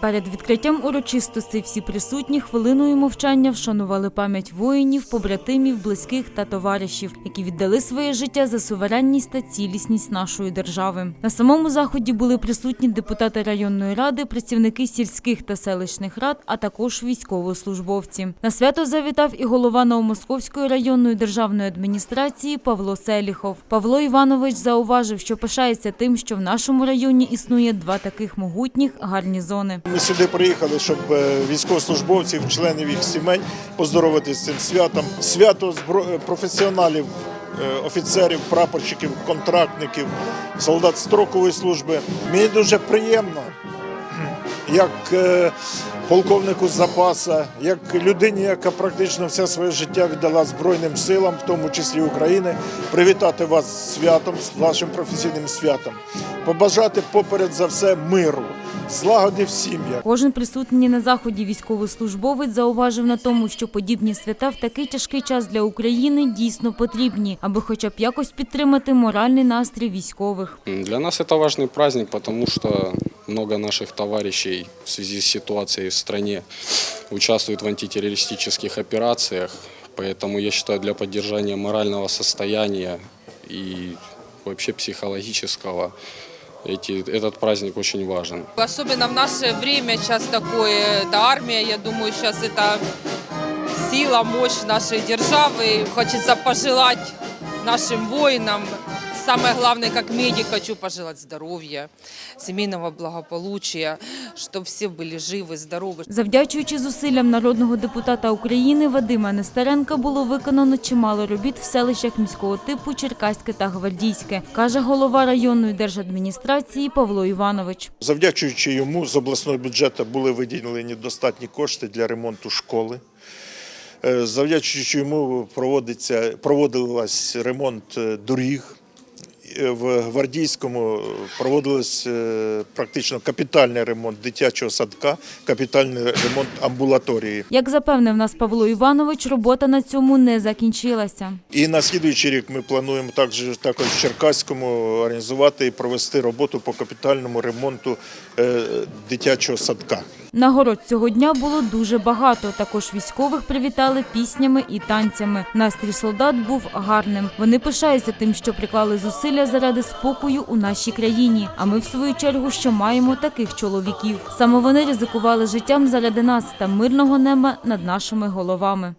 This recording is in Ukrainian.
Перед відкриттям урочистостей всі присутні хвилиною мовчання вшанували пам'ять воїнів, побратимів, близьких та товаришів, які віддали своє життя за суверенність та цілісність нашої держави. На самому заході були присутні депутати районної ради, працівники сільських та селищних рад, а також військовослужбовці. На свято завітав і голова Новомосковської районної державної адміністрації Павло Селіхов. Павло Іванович зауважив, що пишається тим, що в нашому районі існує два таких могутніх гарнізони. Ми сюди приїхали, щоб е, військовослужбовців, членів їх сімей поздоровити з цим святом. Свято е, професіоналів, е, офіцерів, прапорщиків, контрактників, солдат строкової служби. Мені дуже приємно, як е, полковнику запаса, як людині, яка практично все своє життя віддала Збройним силам, в тому числі України, привітати вас з святом, з вашим професійним святом, побажати поперед за все миру, злагоди в сім'ях. Кожен присутній на заході військовослужбовець зауважив на тому, що подібні свята в такий тяжкий час для України дійсно потрібні, аби хоча б якось підтримати моральний настрій військових. Для нас это важный праздник, потому что много наших товарищей в связи с ситуацией в стране участвуют в антитеррористических операциях. Поэтому я считаю, для поддержания морального состояния и вообще психологического эти, этот праздник очень важен. Особенно в наше время сейчас такое, это армия, я думаю, сейчас это сила, мощь нашей державы. Хочется пожелать нашим воинам, самое главное, как медик, хочу пожелать здоровья, семейного благополучия, чтобы все были живы, здоровы. Завдячуючи зусиллям народного депутата України Вадима Нестеренка було виконано чимало робіт в селищах міського типу Черкаське та Гвардійське, каже голова районної держадміністрації Павло Іванович. Завдячуючи йому, з обласного бюджету були виділені достатні кошти для ремонту школи. Е, Завдячуючи йому проводиться, проводилась ремонт е, доріг. Е, В Гвардійському проводилось е, практично капітальний ремонт дитячого садка, капітальний ремонт амбулаторії. Як запевнив нас Павло Іванович, робота на цьому не закінчилася. І на слідуючий рік ми плануємо також, також в Черкаському організувати і провести роботу по капітальному ремонту е, дитячого садка. Нагород цього дня було дуже багато. Також військових привітали піснями і танцями. Настрій солдат був гарним. Вони пишаються тим, що приклали зусилля заради спокою у нашій країні. А ми, в свою чергу, що маємо таких чоловіків. Саме вони ризикували життям заради нас та мирного неба над нашими головами.